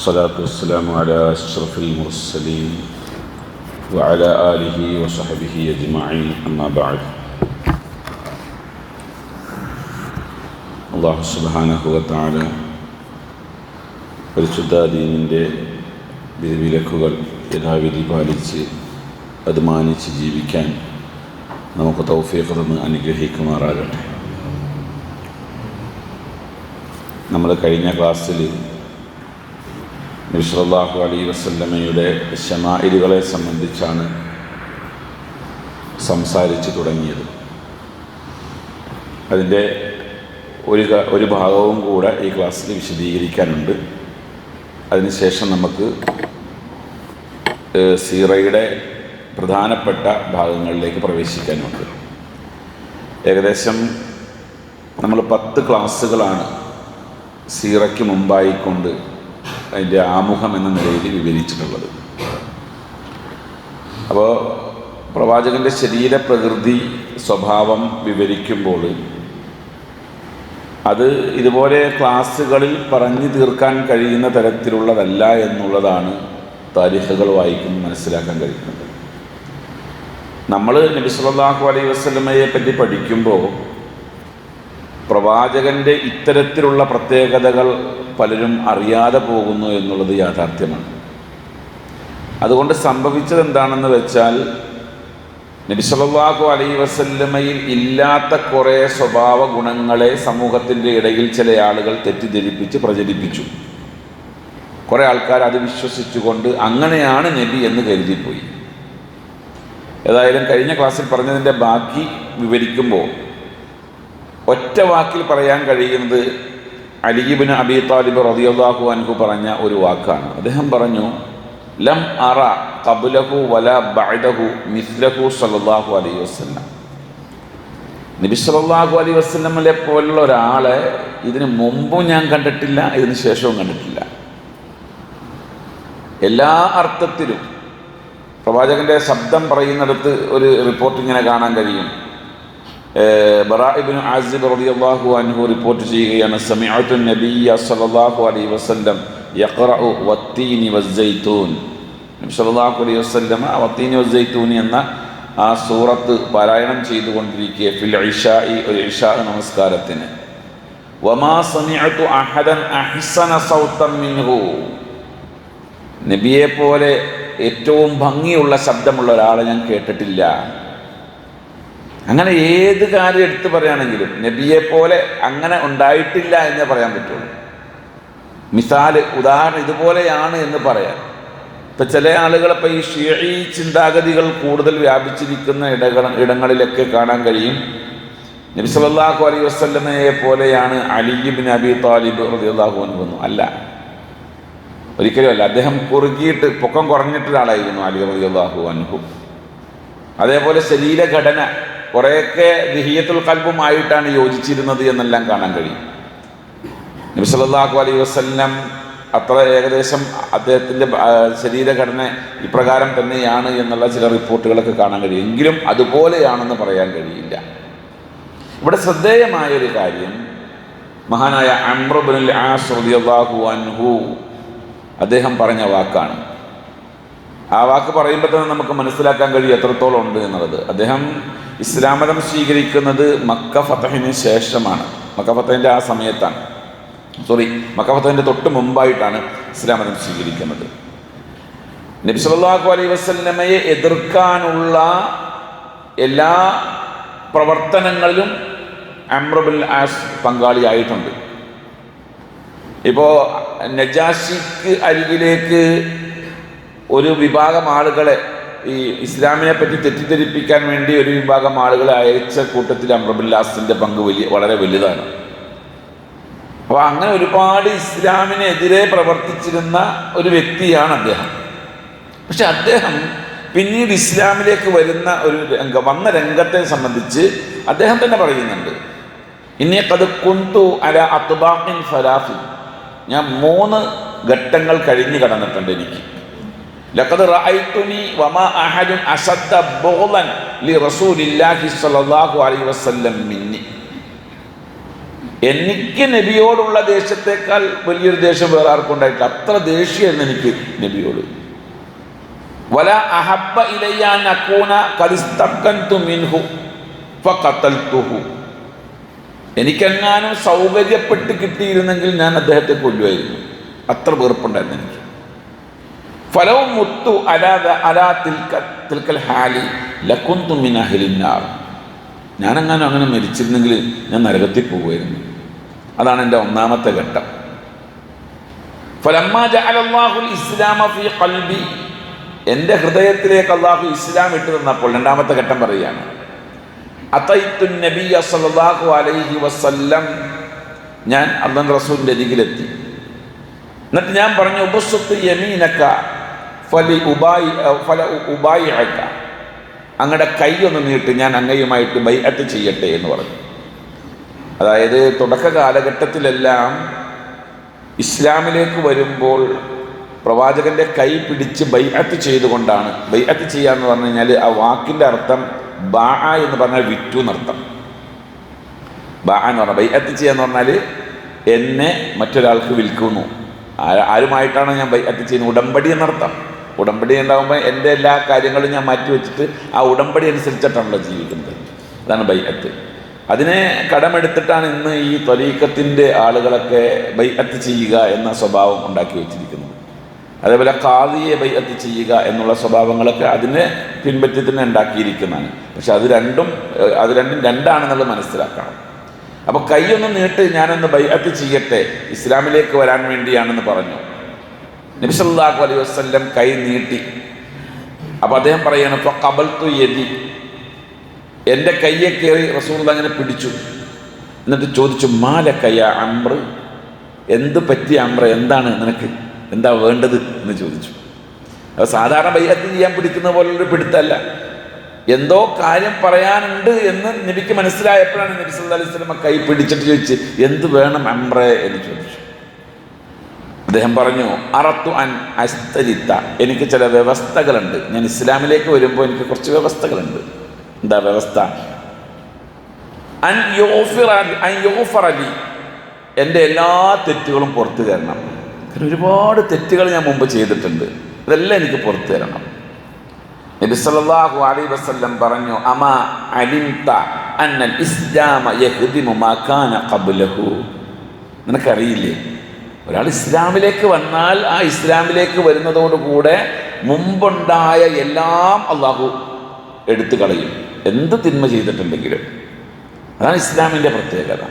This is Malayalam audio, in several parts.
والصلاة والسلام على أشرف المرسلين وعلى آله وصحبه أجمعين أما بعد അള്ളാഹു സുബാനഹുവത്താല പരിശുദ്ധ ദീനിൻ്റെ വിലക്കുകൾ യഥാവിധി പാലിച്ച് അത് മാനിച്ച് ജീവിക്കാൻ നമുക്ക് തൗഫീഖ് തന്ന് അനുഗ്രഹിക്കുമാറാകട്ടെ നമ്മൾ കഴിഞ്ഞ ക്ലാസ്സിൽ നബിസ്വല്ലാഹു അലൈ വസല്ലമയുടെ ഷമായിലുകളെ സംബന്ധിച്ചാണ് സംസാരിച്ചു തുടങ്ങിയത്. അതിന്റെ ഒരു ഒരു ഭാഗവും കൂടെ ഈ ക്ലാസ്സിൽ വിശദീകരിക്കാനുണ്ട്. അതിനുശേഷം നമുക്ക് സീറയുടെ പ്രധാനപ്പെട്ട ഭാഗങ്ങളിലേക്ക് പ്രവേശിക്കാനുണ്ട്. ഏകദേശം നമ്മൾ പത്ത് ക്ലാസ്സുകളാണ് സീറയ്ക്ക് മുമ്പായിക്കൊണ്ട് അതിന്റെ ആമുഖം എന്ന നിലയിൽ വിവരിച്ചിട്ടുള്ളത്. അപ്പോൾ പ്രവാചകന്റെ ശരീരപ്രകൃതി സ്വഭാവം വിവരിക്കുമ്പോൾ അത് ഇതുപോലെ ക്ലാസ്സുകളിൽ പറഞ്ഞു തീർക്കാൻ കഴിയുന്ന തരത്തിലുള്ളതല്ല എന്നുള്ളതാണ് താരിഖുകൾ വായിക്കുമ്പോൾ മനസ്സിലാക്കാൻ കഴിയുന്നത്. നമ്മൾ നബിസ്വല്ലാഹു അലൈഹി വസല്ലമയെ പറ്റി പഠിക്കുമ്പോൾ പ്രവാചകന്റെ ഇത്തരത്തിലുള്ള പ്രത്യേകതകൾ പലരും അറിയാതെ പോകുന്നു എന്നുള്ളത് യാഥാർത്ഥ്യമാണ്. അതുകൊണ്ട് സംഭവിച്ചത് എന്താണെന്ന് വെച്ചാൽ നബി അലൈ വസല്ലമയിൽ ഇല്ലാത്ത കുറേ സ്വഭാവ ഗുണങ്ങളെ സമൂഹത്തിന്റെ ഇടയിൽ ചില ആളുകൾ തെറ്റിദ്ധരിപ്പിച്ച് പ്രചരിപ്പിച്ചു. കുറേ ആൾക്കാർ അത് വിശ്വസിച്ചുകൊണ്ട് അങ്ങനെയാണ് നബി എന്ന് കരുതിപ്പോയി. ഏതായാലും കഴിഞ്ഞ ക്ലാസ്സിൽ പറഞ്ഞതിന്റെ ബാക്കി വിവരിക്കുമ്പോൾ ഒറ്റ വാക്കിൽ പറയാൻ കഴിയുന്നത് അലിബിന് അബി താലിബ് റതിയാഹു അൻഹു പറഞ്ഞ ഒരു വാക്കാണ്. അദ്ദേഹം പറഞ്ഞു ലം അറ കബുലഹു വല ബഅദഹു മിസ്ലഹു സല്ലല്ലാഹു അലൈഹി വസ്ലം നബി സല്ലല്ലാഹു അലൈഹി വസ്ലമിലെ പോലുള്ള ഒരാളെ ഇതിനു മുമ്പും ഞാൻ കണ്ടിട്ടില്ല ഇതിന് ശേഷവും കണ്ടിട്ടില്ല. എല്ലാ അർത്ഥത്തിലും പ്രവാചകന്റെ ശബ്ദം പറയുന്നിടത്ത് ഒരു റിപ്പോർട്ട് ഇങ്ങനെ കാണാൻ കഴിയും. ബറാഇബിൻ ആസിബ് റളിയല്ലാഹു അൻഹു റിപ്പോർട്ട് ചെയ്യുകയാണ് സമിഅതു നബിയ്യ സല്ലല്ലാഹു അലൈഹി വസല്ലം യഖറഉ വത്തീനി വസ്സൈത്തൂൻ. നബി സല്ലല്ലാഹു അലൈഹി വസല്ലം വത്തീനി വസ്സൈത്തൂൻ എന്ന ആ സൂറത്ത് പാരായണം ചെയ്തുകൊണ്ടിരിക്കുക ഫിൽ ഇഷാഇ ഒരു ഇഷാ നമസ്കാരത്തിന്. വമാ സമിഅതു അഹദൻ അഹ്സന സൗതം മിൻഹു. നബിയെ പോലെ ഏറ്റവും ഭംഗിയുള്ള ശബ്ദമുള്ള ഒരാളെ ഞാൻ കേട്ടിട്ടില്ല. അങ്ങനെ ഏത് കാര്യം എടുത്തു പറയുകയാണെങ്കിലും നബിയെ പോലെ അങ്ങനെ ഉണ്ടായിട്ടില്ല എന്നേ പറയാൻ പറ്റുള്ളൂ. മിസാൽ ഉദാഹരണം ഇതുപോലെയാണ് എന്ന് പറയാൻ. ഇപ്പം ചില ആളുകൾ ഇപ്പം ഈ ഷിയഈ ചിന്താഗതികൾ കൂടുതൽ വ്യാപിച്ചിരിക്കുന്ന ഇടകൾ ഇടങ്ങളിലൊക്കെ കാണാൻ കഴിയും. നബി സല്ലല്ലാഹു അലൈഹി വസല്ലമയെ പോലെയാണ് അലിബിൻ അബി താലിബ് റളിയല്ലാഹു അൻഹു അല്ല. ഒരിക്കലും അല്ല. അദ്ദേഹം കുറുകിയിട്ട് പൊക്കം കുറഞ്ഞിട്ടൊരാളായിരുന്നു അലി റളിയല്ലാഹു അൻഹു. അതേപോലെ ശരീരഘടന കുറേയൊക്കെ ദിഹിയത്തുൽ കൽബുമായിട്ടാണ് യോജിച്ചിരുന്നത് എന്നെല്ലാം കാണാൻ കഴിയും. നബി അലൈ വസല്ലം അത്ര ഏകദേശം അദ്ദേഹത്തിന്റെ ശരീരഘടന ഇപ്രകാരം തന്നെയാണ് എന്നുള്ള ചില റിപ്പോർട്ടുകളൊക്കെ കാണാൻ കഴിയും. എങ്കിലും അതുപോലെയാണെന്ന് പറയാൻ കഴിയില്ല. ഇവിടെ ശ്രദ്ധേയമായ ഒരു കാര്യം മഹാനായ അമ്രബുൽ ആസ് റളിയല്ലാഹു അൻഹു അദ്ദേഹം പറഞ്ഞ വാക്കാണ്. ആ വാക്ക് പറയുമ്പോൾ തന്നെ നമുക്ക് മനസ്സിലാക്കാൻ കഴിയും എത്രത്തോളം ഉണ്ട് എന്നുള്ളത്. അദ്ദേഹം ഇസ്ലാം മതം സ്വീകരിക്കുന്നത് മക്ക ഫത്തഹിന് ശേഷമാണ്. മക്ക ഫത്തഹിന്റെ ആ സമയത്താണ്. സോറി മക്ക ഫത്തഹിന്റെ തൊട്ട് മുമ്പായിട്ടാണ് ഇസ്ലാം മതം സ്വീകരിക്കുന്നത്. നബി അലൈ വസ്ലമയെ എതിർക്കാനുള്ള എല്ലാ പ്രവർത്തനങ്ങളിലും അമ്രബുൽ ആസ് പങ്കാളിയായിട്ടുണ്ട്. ഇപ്പോൾ നജാഷിക്ക് അരികിലേക്ക് ഒരു വിഭാഗം ആളുകളെ ഈ ഇസ്ലാമിനെ പറ്റി തെറ്റിദ്ധരിപ്പിക്കാൻ വേണ്ടി ഒരു വിഭാഗം ആളുകളെ അയച്ച കൂട്ടത്തിൽ അമ്രബുല്ലാസിന്റെ പങ്ക് വലിയ വളരെ വലുതാണ്. അപ്പോൾ അങ്ങനെ ഒരുപാട് ഇസ്ലാമിനെതിരെ പ്രവർത്തിച്ചിരുന്ന ഒരു വ്യക്തിയാണ് അദ്ദേഹം. പക്ഷെ അദ്ദേഹം പിന്നീട് ഇസ്ലാമിലേക്ക് വരുന്ന ഒരു രംഗം വന്ന രംഗത്തെ സംബന്ധിച്ച് അദ്ദേഹം തന്നെ പറയുന്നുണ്ട്. ഇനി കത് കുന്തു അല അത്തുബാഖിൻ ഫലാഫി ഞാൻ മൂന്ന് ഘട്ടങ്ങൾ കഴിഞ്ഞു കടന്നിട്ടുണ്ട് എനിക്ക്. ലഖദ് റഅയ്തുനി വമാ അഹദുൻ അസദ്ദ ബുഗ്ളൻ ലി റസൂലില്ലാഹി സ്വല്ലല്ലാഹു അലൈഹി വസല്ലം മിന്നി എനിക്ക് നബിയോടുള്ള ദേഷ്യത്തെക്കാൾ വലിയൊരു ദേഷ്യം വേറെ ആർക്കും ഉണ്ടായിട്ടില്ല. അത്ര ദേഷ്യമായിരുന്നു എനിക്ക് നബിയോട്. വല അഹബ്ബ ഇലയ്യാൻ അക്കൂന കലിസ്തക്കൻതു മിൻഹു ഫഖതൽതുഹു. എനിക്കെങ്ങാനും സൗകര്യപ്പെട്ട് കിട്ടിയിരുന്നെങ്കിൽ ഞാൻ അദ്ദേഹത്തെ കൊല്ലുമായിരുന്നു. അത്ര വെറുപ്പുണ്ടായിരുന്നു എനിക്ക്. ഫലവും മുത്തു അലാ അലാ അങ്ങനെ മരിച്ചിരുന്നെങ്കിൽ ഞാൻ നരകത്തിൽ പോകുമായിരുന്നു. അതാണ് എന്റെ ഒന്നാമത്തെ ഘട്ടം. ഫലമ്മ ജഅലല്ലാഹുൽ ഇസ്ലാമ ഫീ ഖൽബി. എന്റെ ഹൃദയത്തിലേക്ക് അള്ളാഹു ഇസ്ലാം ഇട്ട് തന്നപ്പോൾ രണ്ടാമത്തെ ഘട്ടം പറയുകയാണ്. നബിയ സല്ലല്ലാഹു അലൈഹി വസല്ലം. ഞാൻ അള്ളൻ റസൂലിന്റെ അരികിലെത്തി. എന്നിട്ട് ഞാൻ പറഞ്ഞു ഫലി ഉബായി ഫല ഉബായി അയക്ക അങ്ങയുടെ കൈ ഒന്ന് നീട്ടി ഞാൻ അങ്ങയുമായിട്ട് ബൈഅത്ത് ചെയ്യട്ടെ എന്ന് പറഞ്ഞു. അതായത് തുടക്ക കാലഘട്ടത്തിലെല്ലാം ഇസ്ലാമിലേക്ക് വരുമ്പോൾ പ്രവാചകന്റെ കൈ പിടിച്ച് ബൈഅത്ത് ചെയ്തുകൊണ്ടാണ്. ബൈഅത്ത് ചെയ്യുക എന്ന് പറഞ്ഞു കഴിഞ്ഞാൽ ആ വാക്കിന്റെ അർത്ഥം ബാ എന്ന് പറഞ്ഞാൽ വിറ്റു എന്നർത്ഥം. ബാ എന്ന് പറഞ്ഞാൽ ബൈഅത്ത് ചെയ്യുക എന്ന് പറഞ്ഞാൽ എന്നെ മറ്റൊരാൾക്ക് വിൽക്കുന്നു. ആരുമായിട്ടാണ് ഞാൻ ബൈഅത്ത് ചെയ്യുന്നത്? ഉടമ്പടി എന്നർത്ഥം. ഉടമ്പടി ഉണ്ടാകുമ്പോൾ എന്റെ എല്ലാ കാര്യങ്ങളും ഞാൻ മാറ്റി വെച്ചിട്ട് ആ ഉടമ്പടി അനുസരിച്ചിട്ടാണല്ലോ ജീവിക്കുന്നത്. അതാണ് ബൈഅത്ത്. അതിനെ കടമെടുത്തിട്ടാണ് ഇന്ന് ഈ ത്വലീക്കത്തിന്റെ ആളുകളൊക്കെ ബൈഅത്ത് ചെയ്യുക എന്ന സ്വഭാവം ഉണ്ടാക്കി വെച്ചിരിക്കുന്നത്. അതേപോലെ കാതിയെ ബൈഅത്ത് ചെയ്യുക എന്നുള്ള സ്വഭാവങ്ങളൊക്കെ അതിനെ പിൻപറ്റി തന്നെ ഉണ്ടാക്കിയിരിക്കുന്നതാണ്. പക്ഷെ അത് രണ്ടും അത് രണ്ടും രണ്ടാണെന്നുള്ളത് മനസ്സിലാക്കണം. അപ്പോൾ കൈയൊന്ന് നീട്ട് ഞാനൊന്ന് ബൈഅത്ത് ചെയ്യട്ടെ ഇസ്ലാമിലേക്ക് വരാൻ വേണ്ടിയാണെന്ന് പറഞ്ഞു. നബി സല്ലല്ലാഹു അലൈഹി വസല്ലം കൈ നീട്ടി. അപ്പോൾ അദ്ദേഹം പറയാണ് ഇപ്പോൾ കബൽത്തു യതി എന്റെ കയ്യെ കയറി റസൂൽ അങ്ങനെ പിടിച്ചു. എന്നിട്ട് ചോദിച്ചു മാല കയ്യ അമ്ര? എന്ത് പറ്റിയ അമ്ര? എന്താണ് നിനക്ക്? എന്താ വേണ്ടത്? എന്ന് ചോദിച്ചു. അപ്പോൾ സാധാരണ ബയ്യത്ത് ചെയ്യാൻ പിടിക്കുന്ന പോലുള്ളൊരു പിടുത്തല്ല. എന്തോ കാര്യം പറയാനുണ്ട് എന്ന് നബിക്ക് മനസ്സിലായപ്പോഴാണ് നബി അലൈഹി സ്വലമ കൈ പിടിച്ചിട്ട് ചോദിച്ച് എന്ത് വേണം അമ്രേ? എന്ന് ചോദിച്ചു. അദ്ദേഹം പറഞ്ഞു അറത്തു അൻ അസ്തരിത്ത എനിക്ക് ചില വ്യവസ്ഥകളുണ്ട്. ഞാൻ ഇസ്ലാമിലേക്ക് വരുമ്പോൾ എനിക്ക് കുറച്ച് വ്യവസ്ഥകളുണ്ട്. എന്താ വ്യവസ്ഥ? അൻ യോഫിർ അൻ അലി എന്റെ എല്ലാ തെറ്റുകളും പുറത്തു തരണം. കാരണം ഒരുപാട് തെറ്റുകൾ ഞാൻ മുമ്പ് ചെയ്തിട്ടുണ്ട്. ഇതെല്ലാം എനിക്ക് പുറത്തു തരണം. നബി സല്ലല്ലാഹു അലൈഹി വസല്ലം പറഞ്ഞു അമാ അലിംത അന്നൽ ഇസ്ലാമ യഹ്ദിമു മാ കാന നിനക്കറിയില്ലേ? ഒരാൾ ഇസ്ലാമിലേക്ക് വന്നാൽ ആ ഇസ്ലാമിലേക്ക് വരുന്നതോടുകൂടെ മുമ്പുണ്ടായ എല്ലാം അള്ളാഹു എടുത്തു കളയും. എന്ത് തിന്മ ചെയ്തിട്ടുണ്ടെങ്കിലും. അതാണ് ഇസ്ലാമിന്റെ പ്രത്യേകത.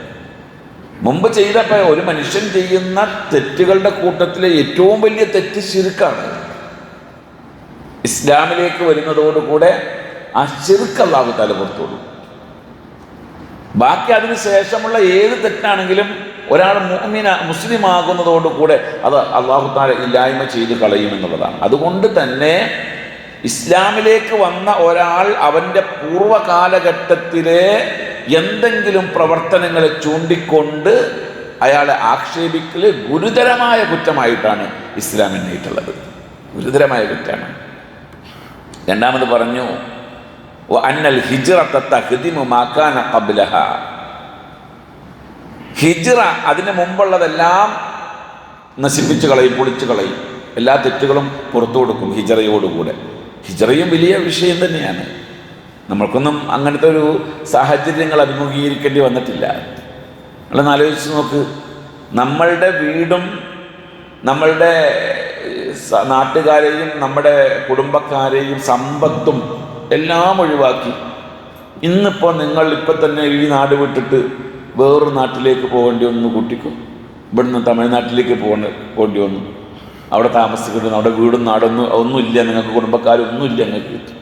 മുമ്പ് ചെയ്തപ്പോൾ ഒരു മനുഷ്യൻ ചെയ്യുന്ന തെറ്റുകളുടെ കൂട്ടത്തിലെ ഏറ്റവും വലിയ തെറ്റ് ശിർക്കാണ്. ഇസ്ലാമിലേക്ക് വരുന്നതോടുകൂടെ ആ ശിർക്ക് അള്ളാഹു തല പുറത്തോളൂ ബാക്കി അതിന് ശേഷമുള്ള ഏത് തെറ്റാണെങ്കിലും ഒരാൾ മുഅ്മിന ആകുന്നതോടുകൂടെ അത് അള്ളാഹു താല ഇല്ലായ്മ ചെയ്ത് കളയുമെന്നുള്ളതാണ് അതുകൊണ്ട് തന്നെ ഇസ്ലാമിലേക്ക് വന്ന ഒരാൾ അവന്റെ പൂർവകാലഘട്ടത്തിലെ എന്തെങ്കിലും പ്രവർത്തനങ്ങളെ ചൂണ്ടിക്കൊണ്ട് അയാളെ ആക്ഷേപിക്കൽ ഗുരുതരമായ കുറ്റമായിട്ടാണ് ഇസ്ലാം എണ്ണയിട്ടുള്ളത്. ഗുരുതരമായ കുറ്റമാണ്. രണ്ടാമത് പറഞ്ഞു "വ അന്നൽ ഹിജ്റ അതിന് മുമ്പുള്ളതെല്ലാം നശിപ്പിച്ചു കളയും പൊളിച്ചു കളയും. എല്ലാ തെറ്റുകളും പുറത്തു കൊടുക്കും ഹിജറയോടുകൂടെ. ഹിജറയും വലിയ വിഷയം തന്നെയാണ്. നമ്മൾക്കൊന്നും അങ്ങനത്തെ ഒരു സാഹചര്യങ്ങൾ അഭിമുഖീകരിക്കേണ്ടി വന്നിട്ടില്ല. അല്ലെന്ന് ആലോചിച്ച് നോക്ക്. നമ്മളുടെ വീടും നമ്മളുടെ നാട്ടുകാരെയും നമ്മുടെ കുടുംബക്കാരെയും സമ്പത്തും എല്ലാം ഒഴിവാക്കി. ഇന്നിപ്പോൾ നിങ്ങൾ ഇപ്പം തന്നെ ഈ നാട് വിട്ടിട്ട് വേറൊരു നാട്ടിലേക്ക് പോകേണ്ടി വന്നു കുട്ടിക്കും. ഇവിടുന്ന് തമിഴ്നാട്ടിലേക്ക് പോകേണ്ട പോകേണ്ടി വന്നു. അവിടെ താമസിക്കുന്നു അവിടെ വീടും നാടൊന്നും ഒന്നുമില്ല നിങ്ങൾക്ക് കുടുംബക്കാരൊന്നുമില്ല നിങ്ങൾക്ക്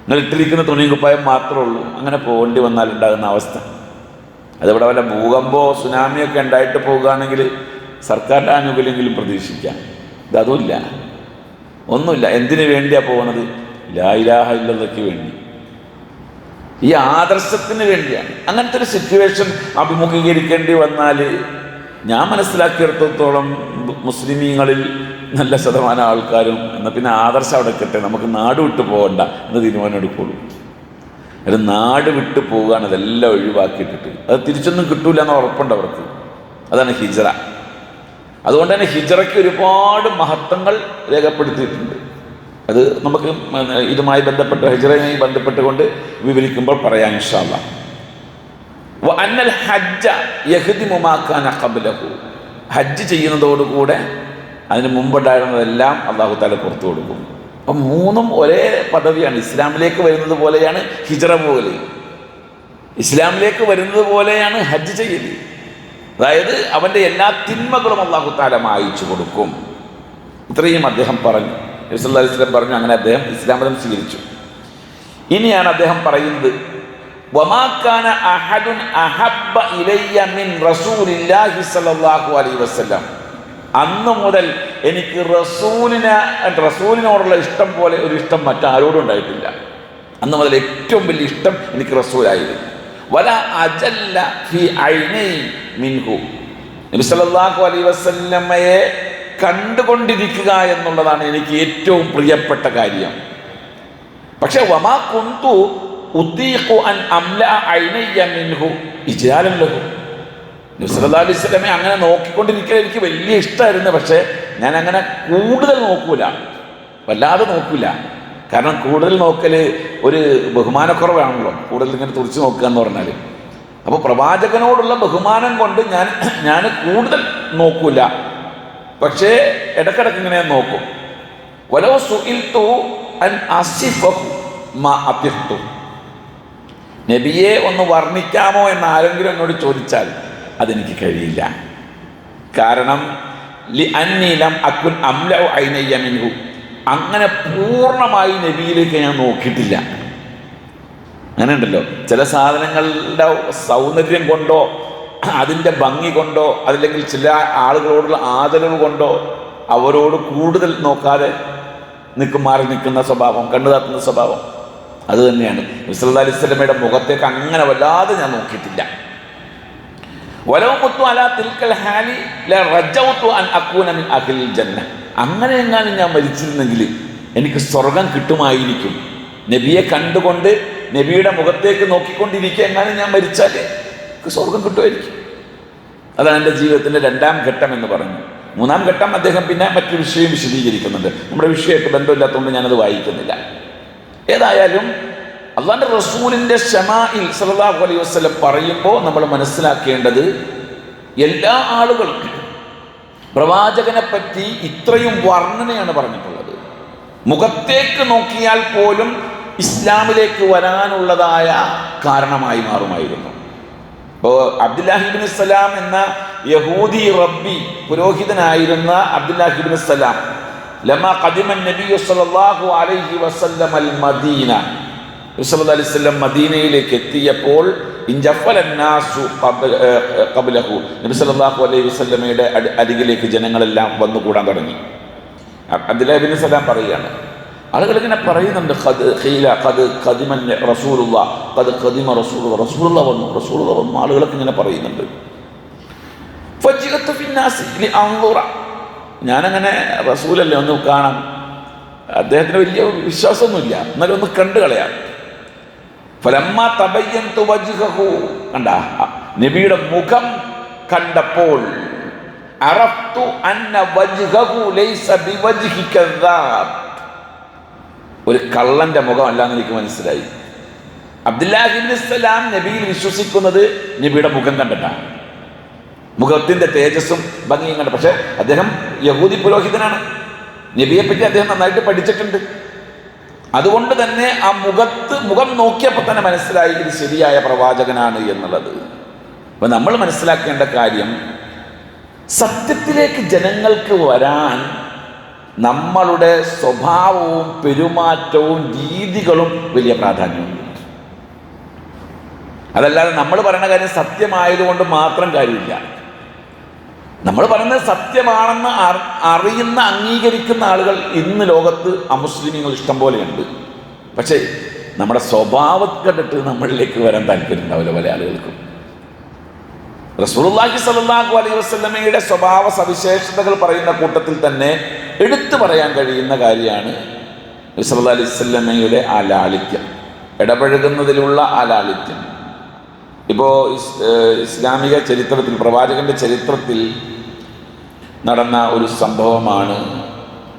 നിങ്ങൾ ഇട്ടിരിക്കുന്ന തുണിയും കുപ്പായം മാത്രമേ ഉള്ളൂ. അങ്ങനെ പോകേണ്ടി വന്നാൽ ഉണ്ടാകുന്ന അവസ്ഥ. അതിവിടെ വല്ല ഭൂകമ്പോ സുനാമിയൊക്കെ ഉണ്ടായിട്ട് പോകുകയാണെങ്കിൽ സർക്കാരിന്റെ ആനുകൂല്യമെങ്കിലും പ്രതീക്ഷിക്കാം. ഇതതുമില്ല. ഒന്നുമില്ല. എന്തിനു വേണ്ടിയാണ് പോകുന്നത് ലായിലാഹ ഇല്ലതയ്ക്ക് വേണ്ടി. ഈ ആദർശത്തിന് വേണ്ടിയാണ്. അങ്ങനത്തെ ഒരു സിറ്റുവേഷൻ അഭിമുഖീകരിക്കേണ്ടി വന്നാൽ ഞാൻ മനസ്സിലാക്കിയെടുത്തോളം മുസ്ലിമീങ്ങളിൽ നല്ല ശതമാനം ആൾക്കാരും എന്നാൽ പിന്നെ ആദർശം അവിടെ കിട്ടെ. നമുക്ക് നാട് വിട്ടു പോകണ്ട എന്ന് തീരുമാനം എടുക്കുള്ളൂ. ഒരു നാട് വിട്ടു പോവുകയാണ് അതെല്ലാം ഒഴിവാക്കിയിട്ടിട്ട്. അത് തിരിച്ചൊന്നും കിട്ടൂല എന്ന് ഉറപ്പുണ്ട് അവർക്ക്. അതാണ് ഹിജറ. അതുകൊണ്ട് തന്നെ ഹിജറയ്ക്ക് ഒരുപാട് മഹത്വങ്ങൾ രേഖപ്പെടുത്തിയിട്ടുണ്ട്. അത് നമുക്ക് ഇതുമായി ബന്ധപ്പെട്ട് ഹജറയുമായി ബന്ധപ്പെട്ടുകൊണ്ട് വിവരിക്കുമ്പോൾ പറയാൻ ഇൻഷാല്ല. അന്നൽ ഹജ്ജ യഹ്ദിമുമാക്കാൻ ഖബ്ലഹു. ഹജ്ജ് ചെയ്യുന്നതോടുകൂടെ അതിന് മുമ്പുണ്ടായിരുന്നതെല്ലാം അള്ളാഹു താല പുറത്തു കൊടുക്കും. അപ്പം മൂന്നും ഒരേ പദവിയാണ്. ഇസ്ലാമിലേക്ക് വരുന്നത് പോലെയാണ് ഹിജറ പോലെ ഇസ്ലാമിലേക്ക് വരുന്നത് പോലെയാണ് ഹജ്ജ് ചെയ്യൽ അതായത് അവന്റെ എല്ലാ തിന്മകളും അള്ളാഹു താല മായിച്ചു കൊടുക്കും. ഇത്രയും അദ്ദേഹം പറഞ്ഞു. ഇസ്ലാം പറഞ്ഞു അങ്ങനെ അദ്ദേഹം ഇസ്ലാം മതം സ്വീകരിച്ചു. ഇനിയാണ് അദ്ദേഹം പറയുന്നത് അഹബ്ബ മിൻ റസൂലില്ലാഹി സല്ലല്ലാഹു അലൈഹി വസല്ലം. അന്ന് മുതൽ എനിക്ക് റസൂലിനെ റസൂലിനോടുള്ള ഇഷ്ടം പോലെ ഒരു ഇഷ്ടം മറ്റാരോടും ഉണ്ടായിട്ടില്ല. അന്ന് മുതൽ ഏറ്റവും വലിയ ഇഷ്ടം എനിക്ക് റസൂലായിരുന്നു. വല അജല്ല മിൻഹു. നബി സല്ലല്ലാഹു അലൈഹി വസല്ലമയെ കണ്ടുകൊണ്ടിരിക്കുക എന്നുള്ളതാണ് എനിക്ക് ഏറ്റവും പ്രിയപ്പെട്ട കാര്യം. പക്ഷെ വമാ കുന്തു അൻ അംല അങ്ങനെ നോക്കിക്കൊണ്ടിരിക്കാൻ എനിക്ക് വലിയ ഇഷ്ടമായിരുന്നു പക്ഷേ ഞാൻ അങ്ങനെ കൂടുതൽ നോക്കൂല. വല്ലാതെ നോക്കൂല. കാരണം കൂടുതൽ നോക്കൽ ഒരു ബഹുമാനക്കുറവാണല്ലോ. കൂടുതൽ ഇങ്ങനെ തുറച്ചു നോക്കുക എന്ന് പറഞ്ഞാൽ അപ്പോൾ പ്രവാചകനോടുള്ള ബഹുമാനം കൊണ്ട് ഞാൻ ഞാൻ കൂടുതൽ നോക്കൂല. പക്ഷേ ഇടക്കിടക്ക് ഇങ്ങനെ നോക്കും. വലോ സുഇൽത്തു അൻ നബിയെ ഒന്ന് വർണിക്കാമോ എന്ന് ആരെങ്കിലും എന്നോട് ചോദിച്ചാൽ അതെനിക്ക് കഴിയില്ല. കാരണം ലി അന്നീലം അക്കുൻ അംല ഐനയ്യ മിൻഹു. അങ്ങനെ പൂർണമായി നബിയിലേക്ക് ഞാൻ നോക്കിയിട്ടില്ല. അങ്ങനെ ഉണ്ടല്ലോ ചില സാധനങ്ങളുടെ സൗന്ദര്യം കൊണ്ടോ അതിന്റെ ഭംഗി കൊണ്ടോ അതല്ലെങ്കിൽ ചില ആളുകളോടുള്ള ആദരവ് കൊണ്ടോ അവരോട് കൂടുതൽ നോക്കാതെ നിൽക്കും മാറി നിൽക്കുന്ന സ്വഭാവം കണ്ണു സ്വഭാവം. അത് തന്നെയാണ്. മിസ്ലാ അലി സ്വലമയുടെ മുഖത്തേക്ക് അങ്ങനെ വല്ലാതെ ഞാൻ നോക്കിയിട്ടില്ല. വലവുമുത്തു അലാ തിൽക്കൽ ഹാലി റജൗത്തു അൻ അക്കൂന മിൻ അഖിൽ ജന്ന. അങ്ങനെ എങ്ങാനും ഞാൻ മരിച്ചിരുന്നെങ്കിൽ എനിക്ക് സ്വർഗം കിട്ടുമായിരിക്കും. നബിയെ കണ്ടുകൊണ്ട് നബിയുടെ മുഖത്തേക്ക് നോക്കിക്കൊണ്ടിരിക്കുക എങ്ങാനും ഞാൻ എനിക്ക് സ്വർഗം കിട്ടുമായിരിക്കും. അതാണ് എന്റെ ജീവിതത്തിന്റെ രണ്ടാം ഘട്ടം എന്ന് പറഞ്ഞു മൂന്നാം ഘട്ടം അദ്ദേഹം പിന്നെ മറ്റൊരു വിഷയം വിശദീകരിക്കുന്നുണ്ട്. നമ്മുടെ വിഷയമായിട്ട് ബന്ധമില്ലാത്തതുകൊണ്ട് ഞാനത് വായിക്കുന്നില്ല. ഏതായാലും അള്ളാന്റെ റസൂലിന്റെ ഷമായിൽ സലാഹു അലൈഹി വസല്ലം പറയുമ്പോൾ നമ്മൾ മനസ്സിലാക്കേണ്ടത് എല്ലാ ആളുകൾക്കും പ്രവാചകനെ പറ്റി ഇത്രയും വർണനയാണ് പറഞ്ഞിട്ടുള്ളത്. മുഖത്തേക്ക് നോക്കിയാൽ പോലും ഇസ്ലാമിലേക്ക് വരാനുള്ളതായ കാരണമായി മാറുമായിരുന്നു. ഇപ്പോൾ അബ്ദുല്ലാഹിബിൻ സലാം എന്ന യഹൂദി റബ്ബി പുരോഹിതനായിരുന്ന അബ്ദുല്ലാഹിബിൻ സലാം. സല്ലല്ലാഹു അലൈഹി വസല്ലം അൽ മദീന. അലൈഹി മദീനയിലേക്ക് എത്തിയപ്പോൾ നബി സല്ലല്ലാഹു അലൈഹി വസല്ലമയുടെ അരികിലേക്ക് ജനങ്ങളെല്ലാം വന്നുകൂടാൻ തുടങ്ങി. അബ്ദുല്ലാഹിബിൻ സലാം പറയുകയാണ് ആളുകൾ ഇങ്ങനെ പറയുന്നുണ്ട് ഖദിമൻ റസൂലുള്ള ഖദ് ഖദിമ റസൂലുള്ള റസൂലുള്ള വന്നു റസൂലുള്ള വന്നു ആളുകളൊക്കെ ഇങ്ങനെ പറയുന്നുണ്ട്. ഞാനങ്ങനെ റസൂലല്ലേ ഒന്ന് കാണാം. അദ്ദേഹത്തിന് വലിയ വിശ്വാസമൊന്നുമില്ല എന്നാലും ഒന്ന് കണ്ടു കളയാം. ഫലമ്മ തബയ്യന്തു വജ്ഹഹു കണ്ട നബിയുടെ മുഖം കണ്ടപ്പോൾ അറഫ്തു അന്ന വജ്ഹഹു ലൈസ ബിവജ്ഹി കദ്ദാബ് ഒരു കള്ളന്റെ മുഖമല്ല എന്ന് എനിക്ക് മനസ്സിലായി. അബ്ദുല്ലാഹിബിസ്ലാം നബിയിൽ വിശ്വസിക്കുന്നത് നബിയുടെ മുഖം കണ്ടിട്ടാണ്. മുഖത്തിന്റെ തേജസ്സും ഭംഗിയും കണ്ട. പക്ഷെ അദ്ദേഹം യഹൂദി പുരോഹിതനാണ്. നബിയെ പറ്റി അദ്ദേഹം നന്നായിട്ട് പഠിച്ചിട്ടുണ്ട്. അതുകൊണ്ട് തന്നെ ആ മുഖത്ത് മുഖം നോക്കിയപ്പോൾ തന്നെ മനസ്സിലായി ഇത് ശരിയായ പ്രവാചകനാണ് എന്നുള്ളത്. അപ്പൊ നമ്മൾ മനസ്സിലാക്കേണ്ട കാര്യം സത്യത്തിലേക്ക് ജനങ്ങൾക്ക് വരാൻ നമ്മളുടെ സ്വഭാവവും പെരുമാറ്റവും രീതികളും വലിയ പ്രാധാന്യമുണ്ട് അതല്ലാതെ നമ്മൾ പറയുന്ന കാര്യം സത്യമായതുകൊണ്ട് മാത്രം കാര്യമില്ല. നമ്മൾ പറയുന്നത് സത്യമാണെന്ന് അറിയുന്ന അംഗീകരിക്കുന്ന ആളുകൾ ഇന്ന് ലോകത്ത് അമുസ്ലിമീങ്ങൾ ഇഷ്ടം പോലെയുണ്ട്. പക്ഷേ നമ്മുടെ സ്വഭാവം കണ്ടിട്ട് നമ്മളിലേക്ക് വരാൻ താല്പര്യം ഉണ്ടാവില്ല പല ആളുകൾക്കും. റസൂലുള്ളാഹി സ്വല്ലല്ലാഹു അലൈഹി വസല്ലമയുടെ സ്വഭാവ സവിശേഷതകൾ പറയുന്ന കൂട്ടത്തിൽ തന്നെ എടുത്തു പറയാൻ കഴിയുന്ന കാര്യമാണ് സല്ലല്ലാഹു അലിസ്വല്ലമ്മയുടെ അലാളിത്യം. ഇടപഴകുന്നതിലുള്ള ആ ലാളിത്യം ഇപ്പോൾ ഇസ്ലാമിക ചരിത്രത്തിൽ പ്രവാചകന്റെ ചരിത്രത്തിൽ നടന്ന ഒരു സംഭവമാണ്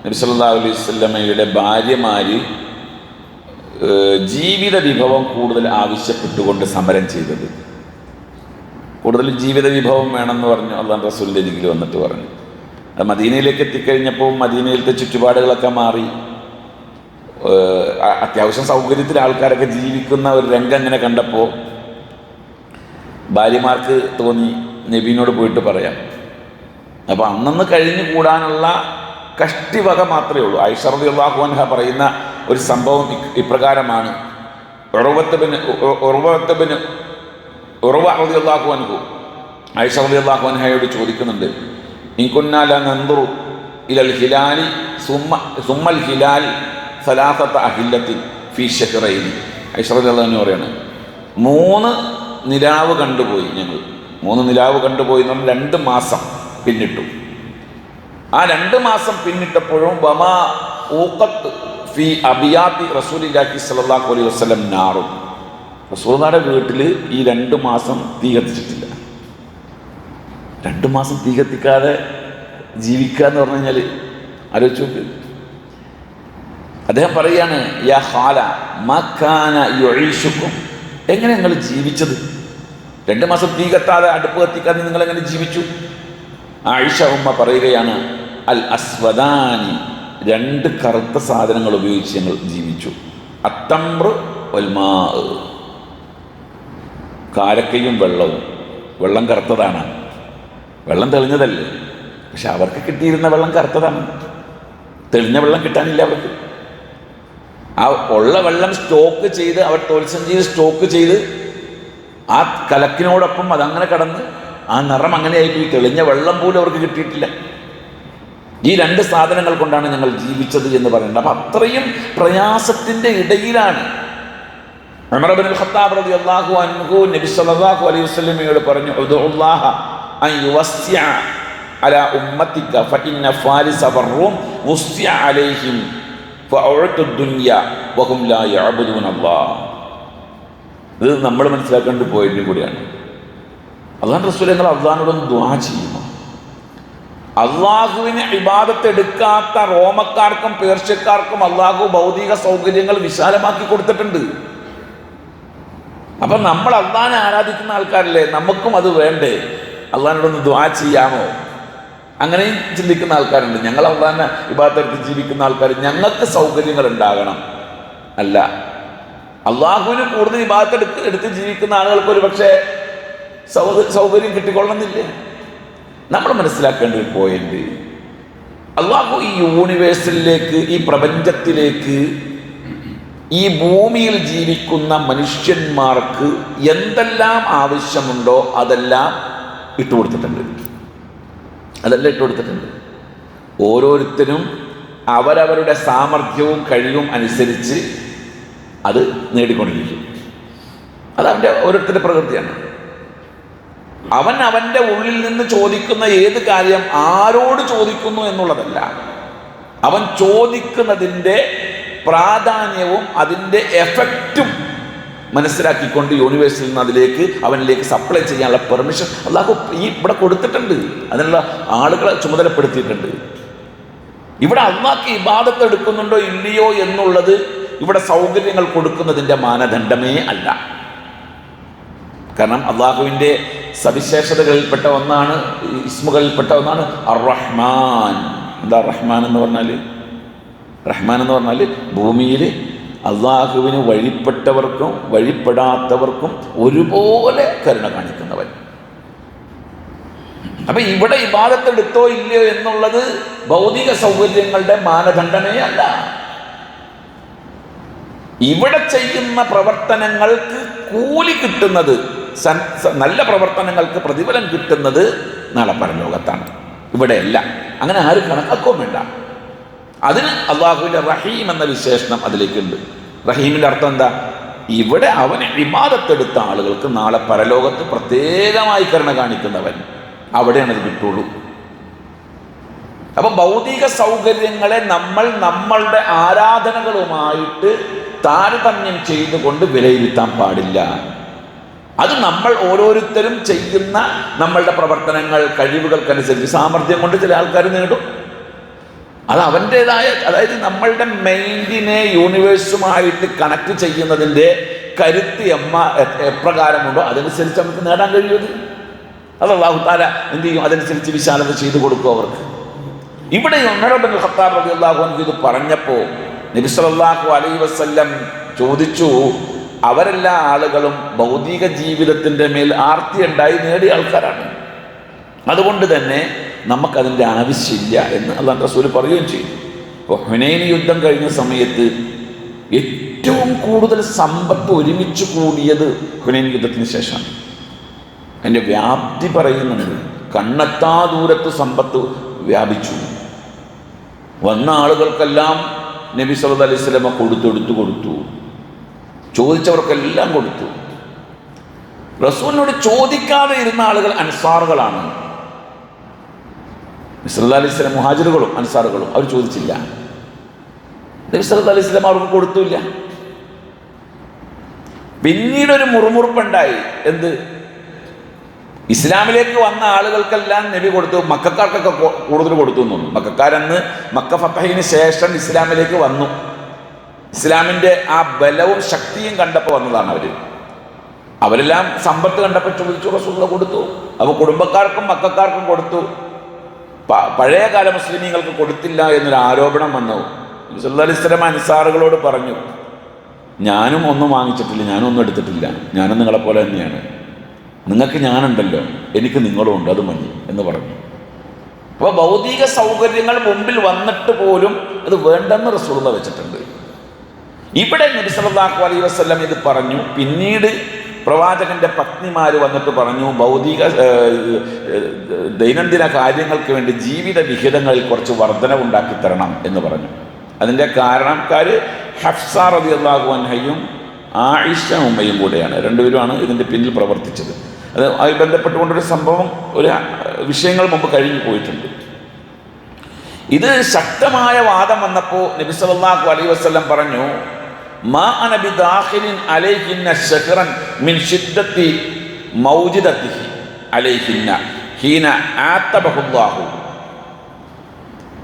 നബിസല്ലാ അലൈഹി സ്വല്ലമ്മയുടെ ഭാര്യമാര് ജീവിത വിഭവം കൂടുതൽ ആവശ്യപ്പെട്ടുകൊണ്ട് സമരം ചെയ്തത്. കൂടുതൽ ജീവിത വിഭവം വേണമെന്ന് പറഞ്ഞു അള്ളാൻ റസൂലിന്റെ അരികിൽ വന്നിട്ട് പറഞ്ഞു. മദീനയിലേക്ക് എത്തിക്കഴിഞ്ഞപ്പോൾ മദീനയിലത്തെ ചുറ്റുപാടുകളൊക്കെ മാറി. അത്യാവശ്യം സൗകര്യത്തിൽ ആൾക്കാരൊക്കെ ജീവിക്കുന്ന ഒരു രംഗം അങ്ങനെ കണ്ടപ്പോൾ ഭാര്യമാർക്ക് തോന്നി നബീനോട് പോയിട്ട് പറയാം. അപ്പോൾ അന്നന്ന് കഴിഞ്ഞു കൂടാനുള്ള കഷ്ടിവക മാത്രമേ ഉള്ളൂ. ഐഷറബി അള്ളാഹുഅൻഹ പറയുന്ന ഒരു സംഭവം ഇപ്രകാരമാണ്. ഉറവത്തബിന് ഉറവത്തബിന് ഉറവ അറുതി അള്ളാഹു അൻഹു ഐഷ റബി അള്ളാഹു അൻഹയോട് ചോദിക്കുന്നുണ്ട്. ഇൻകുന്നാല ഇലൽ ഹിലാലി ഹിലാൽ പറയാണ് മൂന്ന് നിലാവ് കണ്ടുപോയി ഞങ്ങൾ. മൂന്ന് നിലാവ് കണ്ടുപോയി നമ്മൾ രണ്ട് മാസം പിന്നിട്ടു. ആ രണ്ട് മാസം പിന്നിട്ടപ്പോഴും ബമാ ഊക്കത്ത് ഫി അബിയാത്തി റസൂലില്ലാഹി സല്ലല്ലാഹു അലൈഹി വസല്ലം നാറും. റസൂലിന്റെ വീട്ടിൽ ഈ രണ്ട് മാസം തീ കത്തിച്ചിട്ടില്ല. രണ്ട് മാസം തീ കത്തിക്കാതെ ജീവിക്കുക എന്ന് പറഞ്ഞു കഴിഞ്ഞാൽ ആലോചിച്ചു നോക്ക്. അദ്ദേഹം പറയാണ് യാ ഹാല മക്കാന യൊഴീഷുക്കും എങ്ങനെ നിങ്ങൾ ജീവിച്ചത്? രണ്ട് മാസം തീ കത്താതെ അടുപ്പ് കത്തിക്കാതെ നിങ്ങൾ എങ്ങനെ ജീവിച്ചു? ആയിഷ ഉമ്മ പറയുകയാണ് അൽ അസ്വദാനി രണ്ട് കറുത്ത സാധനങ്ങൾ ഉപയോഗിച്ച് ഞങ്ങൾ ജീവിച്ചു. അത്തമ്പ്ര ഒൽമാ കാരക്കയും വെള്ളവും വെള്ളം കറുത്തതാണ്. വെള്ളം തെളിഞ്ഞതല്ലേ? പക്ഷെ അവർക്ക് കിട്ടിയിരുന്ന വെള്ളം കറുത്തതാണ്. തെളിഞ്ഞ വെള്ളം കിട്ടാനില്ല അവർക്ക്. ആ ഉള്ള വെള്ളം സ്റ്റോക്ക് ചെയ്ത് അവർ തോൽസം ചെയ്ത് സ്റ്റോക്ക് ചെയ്ത് ആ കലക്കിനോടൊപ്പം അതങ്ങനെ കടന്ന് ആ നിറം അങ്ങനെയായിപ്പോയി. തെളിഞ്ഞ വെള്ളം പോലും അവർക്ക് കിട്ടിയിട്ടില്ല. ഈ രണ്ട് സാധനങ്ങൾ കൊണ്ടാണ് ഞങ്ങൾ ജീവിച്ചത് എന്ന് പറയുന്നത്. അപ്പം അത്രയും പ്രയാസത്തിന്റെ ഇടയിലാണ് അമറബിൻ ഖത്താബ് റളിയല്ലാഹു അൻഹു നബി സല്ലല്ലാഹു അലൈഹി വസല്ലമയോട് പറഞ്ഞു അലാ ഉമ്മത്തിക ഫഇന്ന ഫാരിസ വറൂം വുസ്സിഅ അലൈഹിം ഫഅഉതു ദുനിയ വഹും ലാ യഅബുദൂന അല്ലാഹ് ഇത് നമ്മൾ മനസ്സിലാക്കേണ്ട പോയിന്റും കൂടിയാണ്. അള്ളാഹ് റസൂൽ നിങ്ങൾ അള്ളാഹിനോടൊന്ന് ദ്വാ ചെയ്യുന്നു. അള്ളാഹുവിനെ ഇബാദത്ത് എടുക്കാത്ത റോമക്കാർക്കും പേർഷ്യക്കാർക്കും അള്ളാഹു ഭൗതിക സൗകര്യങ്ങൾ വിശാലമാക്കി കൊടുത്തിട്ടുണ്ട്. അപ്പൊ നമ്മൾ അള്ളാഹിനെ ആരാധിക്കുന്ന ആൾക്കാരല്ലേ? നമുക്കും അത് വേണ്ടേ? അള്ളാഹിനോടൊന്ന് ദ്വാ ചെയ്യാമോ? അങ്ങനെയും ചിന്തിക്കുന്ന ആൾക്കാരുണ്ട്. ഞങ്ങൾ അള്ളാഹിനെ ഇബാദത്തെടുത്ത് ജീവിക്കുന്ന ആൾക്കാർ ഞങ്ങൾക്ക് സൗകര്യങ്ങൾ ഉണ്ടാകണം. അല്ല. അള്ളാഹുവിന് കൂടുതൽ ഇബാദത്ത് എടുത്ത് എടുത്ത് ജീവിക്കുന്ന ആളുകൾക്ക് ഒരു പക്ഷേ സൗകര്യം കിട്ടിക്കൊള്ളണമെന്നില്ലേ. നമ്മൾ മനസ്സിലാക്കേണ്ട ഒരു പോയിന്റ് അള്ളാഹു ഈ യൂണിവേഴ്സിലേക്ക് ഈ പ്രപഞ്ചത്തിലേക്ക് ഈ ഭൂമിയിൽ ജീവിക്കുന്ന മനുഷ്യന്മാർക്ക് എന്തെല്ലാം ആവശ്യമുണ്ടോ അതെല്ലാം ഇട്ടുകൊടുത്തിട്ടുണ്ട് അതെല്ലാം ഇട്ടുകൊടുത്തിട്ടുണ്ട് ഓരോരുത്തരും അവരവരുടെ സാമർഥ്യവും കഴിവും അനുസരിച്ച് അത് നേടിക്കൊണ്ടിരിക്കും. അത് അവന്റെ ഓരോരുത്തരുടെ പ്രകൃതിയാണ്. അവൻ അവന്റെ ഉള്ളിൽ നിന്ന് ചോദിക്കുന്ന ഏത് കാര്യം ആരോട് ചോദിക്കുന്നു എന്നുള്ളതല്ല. അവൻ ചോദിക്കുന്നതിന്റെ പ്രാധാന്യവും അതിന്റെ എഫക്റ്റും മനസ്സിലാക്കിക്കൊണ്ട് യൂണിവേഴ്സിൽ നിന്ന് അതിലേക്ക് അവനിലേക്ക് സപ്ലൈ ചെയ്യാനുള്ള പെർമിഷൻ അള്ളാഹു ഈ ഇവിടെ കൊടുത്തിട്ടുണ്ട്. അതിനുള്ള ആളുകളെ ചുമതലപ്പെടുത്തിയിട്ടുണ്ട്. ഇവിടെ അള്ളാഹ്ക്ക് ഇബാദത്ത് എടുക്കുന്നുണ്ടോ ഇല്ലയോ എന്നുള്ളത് ഇവിടെ സൗകര്യങ്ങൾ കൊടുക്കുന്നതിന്റെ മാനദണ്ഡമേ അല്ല. കാരണം അള്ളാഹുവിന്റെ സവിശേഷതകളിൽപ്പെട്ട ഒന്നാണ് ഇസ്മുകളിൽപ്പെട്ട ഒന്നാണ് അർ റഹ്മാൻ എന്താ റഹ്മാൻ എന്ന് പറഞ്ഞാൽ റഹ്മാൻ എന്ന് പറഞ്ഞാൽ ഭൂമിയിൽ അള്ളാഹുവിന് വഴിപ്പെട്ടവർക്കും വഴിപ്പെടാത്തവർക്കും ഒരുപോലെ കരുണ കാണിക്കുന്നവൻ. അപ്പൊ ഇവിടെ ഇബാദത്തെടുത്തോ ഇല്ലയോ എന്നുള്ളത് ഭൗതിക സൗകര്യങ്ങളുടെ മാനദണ്ഡമേ അല്ല. ഇവിടെ ചെയ്യുന്ന പ്രവർത്തനങ്ങൾക്ക് കൂലി കിട്ടുന്നത് നല്ല പ്രവർത്തനങ്ങൾക്ക് പ്രതിഫലം കിട്ടുന്നത് നാളെ പരലോകത്താണ്. ഇവിടെയല്ല. അങ്ങനെ ആരും കണക്കാക്കുകയും വേണ്ട. അതിന് അള്ളാഹുവിന്റെ റഹീം എന്ന വിശേഷണം അതിലേക്കുണ്ട്. റഹീമിന്റെ അർത്ഥം എന്താ? ഇവിടെ അവന് വിവാദത്തെടുത്ത ആളുകൾക്ക് നാളെ പരലോകത്ത് പ്രത്യേകമായി കരുണ കാണിക്കുന്നവൻ അവിടെയാണ് അത് കിട്ടുള്ളൂ. അപ്പൊ ഭൗതിക സൗകര്യങ്ങളെ നമ്മൾ നമ്മളുടെ ആരാധനകളുമായിട്ട് താരതമ്യം ചെയ്തുകൊണ്ട് വിലയിരുത്താൻ പാടില്ല. അത് നമ്മൾ ഓരോരുത്തരും ചെയ്യുന്ന നമ്മളുടെ പ്രവർത്തനങ്ങൾ കഴിവുകൾക്കനുസരിച്ച് സാമർഥ്യം കൊണ്ട് ചില ആൾക്കാർ നേടും. അത് അവന്റെതായ അതായത് നമ്മളുടെ മൈൻഡിനെ യൂണിവേഴ്സുമായിട്ട് കണക്ട് ചെയ്യുന്നതിന്റെ കരുത്ത് എമ്മ എപ്രകാരമുണ്ടോ അതനുസരിച്ച് നമുക്ക് നേടാൻ കഴിയുന്നത് അത് അള്ളാഹു താല എന്ത് ചെയ്യും? അതനുസരിച്ച് വിശാലത ചെയ്തു കൊടുക്കും അവർക്ക്. ഇവിടെ ഉമർബിൻ ഖത്താബ് റബി അള്ളാഹു ഇത് പറഞ്ഞപ്പോൾ നബി അലൈ വസല്ലം ചോദിച്ചു അവരെല്ലാ ആളുകളും ഭൗതിക ജീവിതത്തിന്റെ മേൽ ആർത്തി ഉണ്ടായി നേടിയ ആൾക്കാരാണ്. അതുകൊണ്ട് തന്നെ നമുക്കതിന്റെ ആവശ്യമില്ല എന്ന് അള്ളാഹ് റസൂൽ പറയുകയും ചെയ്തു. ഇപ്പോൾ ഹുനൈൻ യുദ്ധം കഴിഞ്ഞ സമയത്ത് ഏറ്റവും കൂടുതൽ സമ്പത്ത് ഒരുമിച്ച് കൂടിയത് ഹുനൈൻ യുദ്ധത്തിന് ശേഷമാണ്. അതിന്റെ വ്യാപ്തി പറയുന്നുണ്ട്. കണ്ണെത്താ ദൂരത്ത് സമ്പത്ത് വ്യാപിച്ചു. വന്ന ആളുകൾക്കെല്ലാം നബി സല്ലല്ലാഹു അലൈഹി വസല്ലമ കൊടുത്തെടുത്തു കൊടുത്തു. ചോദിച്ചവർക്കെല്ലാം കൊടുത്തു. റസൂലിനോട് ചോദിക്കാതെ ഇരുന്ന ആളുകൾ അൻസാറുകളാണ്. സ്വലം മുഹാജിറുകളും അൻസാറുകളും അവർ ചോദിച്ചില്ല. നബി അലൈഹി അവർക്ക് കൊടുത്തില്ല. പിന്നീടൊരു മുറുമുറുപ്പുണ്ടായി. എന്ത്? ഇസ്ലാമിലേക്ക് വന്ന ആളുകൾക്കെല്ലാം നബി കൊടുത്തു. മക്കാർക്കൊക്കെ കൂടുതൽ കൊടുത്തു എന്നു മക്കാരന്ന് മക്ക ഫത്തഹിന് ശേഷം ഇസ്ലാമിലേക്ക് വന്നു. ഇസ്ലാമിന്റെ ആ ബലവും ശക്തിയും കണ്ടപ്പോൾ വന്നതാണ് അവർ അവരെല്ലാം സമ്പത്ത് കണ്ടപ്പോൾ ചോദിച്ചു കൊടുത്തു. അപ്പോൾ കുടുംബക്കാർക്കും മക്കാർക്കും കൊടുത്തു. പ- പഴയ കാല മുസ്ലിമീങ്ങൾക്ക് കൊടുത്തില്ല എന്നൊരു ആരോപണം വന്നു. സുല്ലാസ്ലം അൻസാറുകളോട് പറഞ്ഞു ഞാനും ഒന്നും വാങ്ങിച്ചിട്ടില്ല ഞാനും ഒന്നും എടുത്തിട്ടില്ല. ഞാനും നിങ്ങളെ പോലെ തന്നെയാണ്. നിങ്ങൾക്ക് ഞാനുണ്ടല്ലോ എനിക്ക് നിങ്ങളും ഉണ്ട് അത് മതി എന്ന് പറഞ്ഞു. അപ്പോൾ ഭൗതിക സൗകര്യങ്ങൾ മുമ്പിൽ വന്നിട്ട് പോലും അത് വേണ്ടെന്ന് റസൂള വെച്ചിട്ടുണ്ട്. ഇവിടെ നബി സല്ലല്ലാഹു അലൈഹി വസല്ലം ഇത് പറഞ്ഞു പിന്നീട് പ്രവാചകന്റെ പത്നിമാർ വന്നിട്ട് പറഞ്ഞു ഭൗതിക ദൈനംദിന കാര്യങ്ങൾക്ക് വേണ്ടി ജീവിത വിഹിതങ്ങളിൽ കുറച്ച് വർധനവുണ്ടാക്കി തരണം എന്ന് പറഞ്ഞു. അതിന്റെ കാരണക്കാർ ഹഫ്സ റളിയല്ലാഹു അൻഹയും ആയിഷ ഉമ്മയും കൂടെയാണ്. രണ്ടുപേരുമാണ് ഇതിന്റെ പിന്നിൽ പ്രവർത്തിച്ചത്. അത് അത് ബന്ധപ്പെട്ടുകൊണ്ടൊരു സംഭവം ഒരു വിഷയങ്ങൾ മുമ്പ് കഴിഞ്ഞു പോയിട്ടുണ്ട്. ഇത് ശക്തമായ വാദം വന്നപ്പോൾ നബി സല്ലല്ലാഹു അലൈഹി വസല്ലം പറഞ്ഞു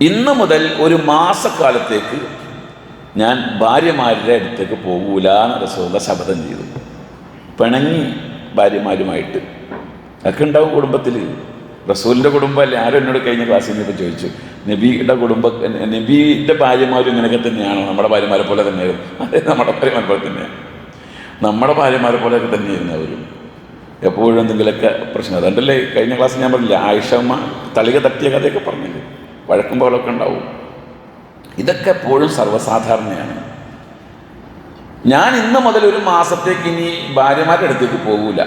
ഇന്ന് മുതൽ ഒരു മാസക്കാലത്തേക്ക് ഞാൻ ഭാര്യമാരുടെ അടുത്തേക്ക് പോകൂല എന്ന് രസമുള്ള ശബ്ദം ചെയ്തു. പിണങ്ങി ഭാര്യമാരുമായിട്ട്. ഒക്കെ ഉണ്ടാവും കുടുംബത്തിൽ റസൂലിന്റെ കുടുംബമല്ലേ ആരും എന്നോട് കഴിഞ്ഞ ക്ലാസ്സിൽ നിന്നിപ്പോൾ ചോദിച്ചു നബിയുടെ കുടുംബ നബിയുടെ ഭാര്യമാരും ഇങ്ങനെയൊക്കെ തന്നെയാണോ? നമ്മുടെ ഭാര്യമാരെ പോലെ തന്നെയായിരുന്നു. അതെ നമ്മുടെ ഭാര്യമാരെ പോലെ തന്നെയാണ് നമ്മുടെ ഭാര്യമാരെ പോലെയൊക്കെ തന്നെയായിരുന്നു അവരും. എപ്പോഴും എന്തെങ്കിലുമൊക്കെ പ്രശ്നം. അതുകൊണ്ടല്ലേ കഴിഞ്ഞ ക്ലാസ്സിൽ ഞാൻ പറഞ്ഞില്ല ആയിഷമ്മ തളിക തട്ടിയ കഥയൊക്കെ പറഞ്ഞില്ലേ? വഴക്കും പോലൊക്കെ ഉണ്ടാവും. ഇതൊക്കെ എപ്പോഴും സർവസാധാരണയാണ്. ഞാൻ ഇന്ന് മുതൽ ഒരു മാസത്തേക്ക് ഇനി ഭാര്യമാരുടെ അടുത്തേക്ക് പോകൂല.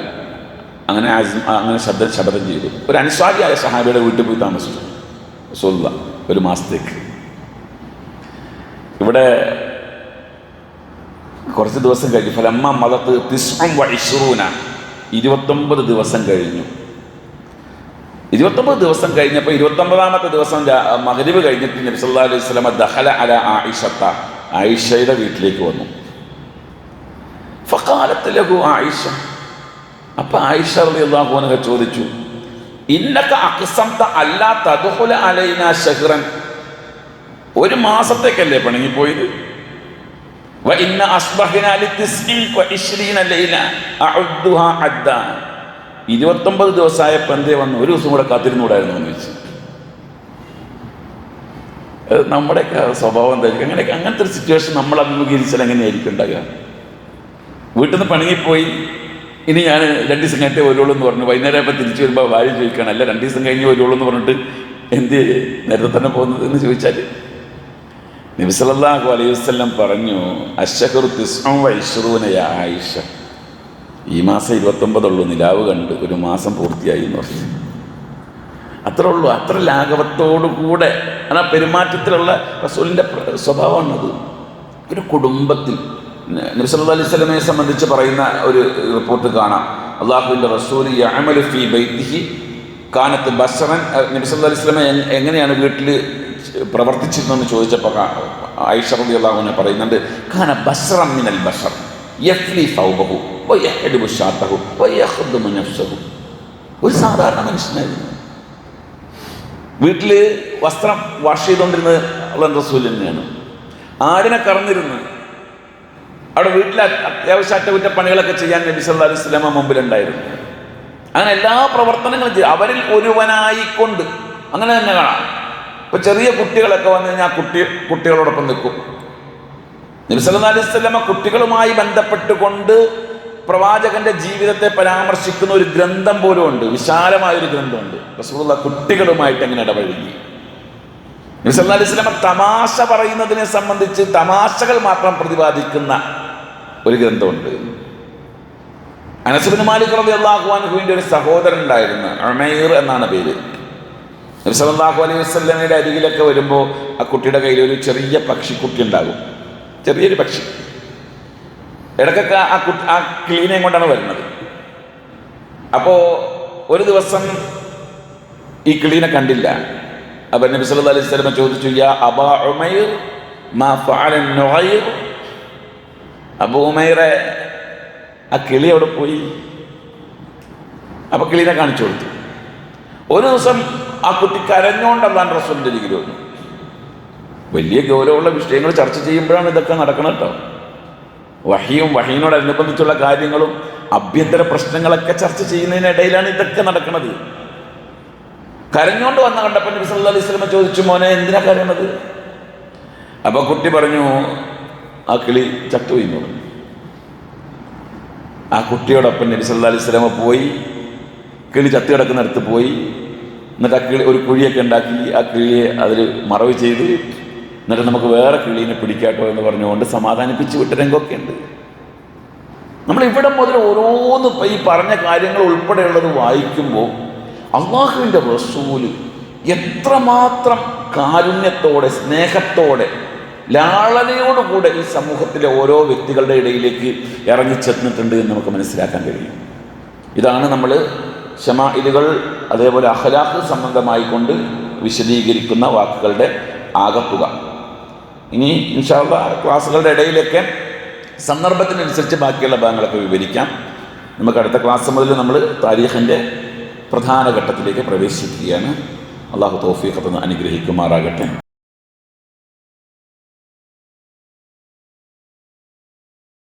അങ്ങനെ അങ്ങനെ ശബ്ദ ശബ്ദം ചെയ്തു. ഒരു അനുസ്വാദിയായ സഹാബിയുടെ വീട്ടിൽ പോയി താമസിച്ചു. സൊല്ല ഒരു മാസത്തേക്ക്. ഇവിടെ കുറച്ച് ദിവസം കഴിഞ്ഞു ഫലമ്മ മതത്ത് തിസ്ഉം വൈഷൂന ഇരുപത്തൊമ്പത് ദിവസം കഴിഞ്ഞു. ഇരുപത്തൊമ്പത് ദിവസം കഴിഞ്ഞപ്പോൾ ഇരുപത്തൊമ്പതാമത്തെ ദിവസം മഗ്രിബ് കഴിഞ്ഞിട്ട് നബി സല്ലല്ലാഹു അലൈഹി സ്വലമ ദഹല അല ആയിഷത്ത ആയിഷയുടെ വീട്ടിലേക്ക് വന്നു. ഫക്കാലത്ത് ലഘു ആയിഷ. അപ്പൊ ആയിഷ റളിയല്ലാഹു അൻഹ ചോദിച്ചു ഇന്നക അഖ്സംത അല്ലാ തദ്ഖുല അലൈന ശഹ്റൻ. ഒരു മാസത്തേക്കല്ലേ വ ഇന്ന ഇരുപത്തൊമ്പത് ദിവസമായപ്പോൾ എന്തേ വന്നു? ഒരു ദിവസം കൂടെ കാത്തിരുന്നൂടായിരുന്നു എന്ന് വെച്ച് നമ്മുടെയൊക്കെ സ്വഭാവം എന്തായിരിക്കും അങ്ങനെ അങ്ങനത്തെ ഒരു സിറ്റുവേഷൻ നമ്മൾ അഭിമുഖീകരിച്ചാൽ എങ്ങനെയായിരിക്കും ഉണ്ടാകുക? വീട്ടിൽ നിന്ന് പണങ്ങിപ്പോയി ഇനി ഞാൻ രണ്ട് ദിവസം കഴിഞ്ഞിട്ടേ വരുള്ളൂ എന്ന് പറഞ്ഞു. വൈകുന്നേരം ആയപ്പോൾ തിരിച്ചു വരുമ്പോൾ ഭാര്യ ചോദിക്കുകയാണ് അല്ല രണ്ട് ദിവസം കഴിഞ്ഞ് വരുള്ളൂ എന്ന് പറഞ്ഞിട്ട് എന്ത് നേരത്തെ തന്നെ പോകുന്നത്? എന്ന് ചോദിച്ചാൽ നബി സല്ലല്ലാഹു അലൈഹി വസ്ലം പറഞ്ഞു വൈശ്റൂനയ ആയിഷ. ഈ മാസം ഇരുപത്തൊമ്പതുള്ളൂ നിലാവ് കണ്ട് ഒരു മാസം പൂർത്തിയായി എന്ന് പറഞ്ഞു. അത്ര ഉള്ളൂ അത്ര ലാഘവത്തോടു കൂടെ. ആ പെരുമാറ്റത്തിലുള്ള റസൂലിന്റെ സ്വഭാവമാണത്. ഒരു കുടുംബത്തിൽ നബി സല്ലല്ലാഹു അലൈഹി വസല്ലമയെ സംബന്ധിച്ച് പറയുന്ന ഒരു റിപ്പോർട്ട് കാണാം. അള്ളാഹുവിന്റെ റസൂൽ ഫീ ബൈത്തിഹി കാനത്ത് ബസറൻ. നബി സല്ലല്ലാഹു അലൈഹി എങ്ങനെയാണ് വീട്ടിൽ പ്രവർത്തിച്ചിരുന്നതെന്ന് ചോദിച്ചപ്പോൾ ആയിഷ റബി അള്ളാഹുവിനെ പറയുന്നുണ്ട് കാന ബസ്റം മിനൽ ബസർ യഫ്ലി ഒരു സാധാരണ മനുഷ്യനായിരുന്നു. വീട്ടിൽ വസ്ത്രം വാഷ് ചെയ്തുകൊണ്ടിരുന്നത് അള്ളൻ റസൂൽ തന്നെയാണ് ആടിനെ കറന്നിരുന്ന് അവിടെ വീട്ടിലെ അത്യാവശ്യ അറ്റകുറ്റപ്പണികളൊക്കെ ചെയ്യാൻ നബി സല്ലാ അലൈഹി വസല്ലമ മുമ്പിലുണ്ടായിരുന്നു. അങ്ങനെ എല്ലാ പ്രവർത്തനങ്ങളും ചെയ്യും അവരിൽ ഒരുവനായിക്കൊണ്ട് അങ്ങനെ തന്നെ കാണാം. ഇപ്പൊ ചെറിയ കുട്ടികളൊക്കെ വന്നു കഴിഞ്ഞാൽ കുട്ടി കുട്ടികളോടൊപ്പം നിൽക്കും. നബി സല്ലാ അലൈഹി സ്വലമ കുട്ടികളുമായി ബന്ധപ്പെട്ടുകൊണ്ട് പ്രവാചകന്റെ ജീവിതത്തെ പരാമർശിക്കുന്ന ഒരു ഗ്രന്ഥം പോലും ഉണ്ട്. വിശാലമായ ഒരു ഗ്രന്ഥമുണ്ട് റസൂലുള്ള കുട്ടികളുമായിട്ട് എങ്ങനെ ഇടപഴകി. നബി സല്ലാ അലൈഹി വസല്ലമ തമാശ പറയുന്നതിനെ സംബന്ധിച്ച് തമാശകൾ മാത്രം പ്രതിപാദിക്കുന്ന ഒരു ഗ്രന്ഥമുണ്ട്. അനസുബിന് മാലിക് റളിയല്ലാഹു അൻഹുവിന്റെ ഒരു സഹോദരൻ ഉണ്ടായിരുന്നു അമൈർ എന്നാണ് പേര്. നബി അലൈഹി വസല്ലമയുടെ അരികിലൊക്കെ വരുമ്പോൾ ആ കുട്ടിയുടെ കയ്യിൽ ഒരു ചെറിയ പക്ഷിക്കുട്ടി ഉണ്ടാകും. ചെറിയൊരു പക്ഷി. ഇടയ്ക്കൊക്കെ ആ കുട്ടി ആ ക്ലീനെയും കൊണ്ടാണ് വരുന്നത്. അപ്പോൾ ഒരു ദിവസം ഈ ക്ലീനെ കണ്ടില്ല. അപ്പം നബി അലൈഹി വസല്ലം ചോദിച്ചു യാ അബാ ഉമൈർ മാ ഫഅല നുഗൈർ അബൂ ഉമൈറെ ആ കിളി അവിടെ പോയി. അപ്പൊ കിളിനെ കാണിച്ചു കൊടുത്തു. ഒരു ദിവസം ആ കുട്ടി കരഞ്ഞോണ്ട് അള്ളാൻ അരികിൽ വന്നു. വലിയ ഗൗരവമുള്ള വിഷയങ്ങൾ ചർച്ച ചെയ്യുമ്പോഴാണ് ഇതൊക്കെ നടക്കണം കേട്ടോ. വഹിയും വഹീനോടനുബന്ധിച്ചുള്ള കാര്യങ്ങളും അഭ്യന്തര പ്രശ്നങ്ങളൊക്കെ ചർച്ച ചെയ്യുന്നതിനിടയിലാണ് ഇതൊക്കെ നടക്കുന്നത് കരഞ്ഞോണ്ട് വന്ന കണ്ടപ്പോൾ നബി സല്ലാ അലൈഹി സ്വലമ ചോദിച്ചു മോനെ എന്തിനാ കരയണത്? അപ്പോൾ കുട്ടി പറഞ്ഞു ആ കിളി പറഞ്ഞു ആ കുട്ടിയോടൊപ്പം നബി സല്ലാ അലൈഹി സ്വലമ പോയി കിളി ചത്തു കിടക്കുന്നിടത്ത് പോയി എന്നിട്ട് ആ കിളി ഒരു കുഴിയൊക്കെ ഉണ്ടാക്കി ആ കിളിയെ അതിൽ മറവ് ചെയ്ത് എന്നിട്ട് നമുക്ക് വേറെ കിളീനെ പിടിക്കാട്ടോ എന്ന് പറഞ്ഞുകൊണ്ട് സമാധാനിപ്പിച്ച് വിട്ട രംഗമൊക്കെ ഉണ്ട്. നമ്മൾ ഇവിടെ മുതൽ ഓരോന്ന് ഈ പറഞ്ഞ കാര്യങ്ങൾ ഉൾപ്പെടെയുള്ളത് വായിക്കുമ്പോൾ അള്ളാഹുവിന്റെ റസൂൽ എത്രമാത്രം കാരുണ്യത്തോടെ സ്നേഹത്തോടെ ലാളനയോടുകൂടെ ഈ സമൂഹത്തിലെ ഓരോ വ്യക്തികളുടെ ഇടയിലേക്ക് ഇറങ്ങിച്ചെന്നിട്ടുണ്ട് എന്ന് നമുക്ക് മനസ്സിലാക്കാൻ കഴിയും. ഇതാണ് നമ്മൾ ഷമാഇലുകൾ അതേപോലെ അഹലാഖ് സംബന്ധമായി കൊണ്ട് വിശദീകരിക്കുന്ന വാക്കുകളുടെ ആകത്തുക. ഇനി ഇൻഷാള്ള ക്ലാസ്സുകളുടെ ഇടയിലൊക്കെ സന്ദർഭത്തിനനുസരിച്ച് ബാക്കിയുള്ള ഭാഗങ്ങളൊക്കെ വിവരിക്കാം. നമുക്ക് അടുത്ത ക്ലാസ് മുതൽ നമ്മൾ താരീഖിന്റെ പ്രധാന ഘട്ടത്തിലേക്ക് പ്രവേശിക്കുകയാണ്. അള്ളാഹു തോഫീഖത്ത് അനുഗ്രഹിക്കുമാറാകട്ടെ.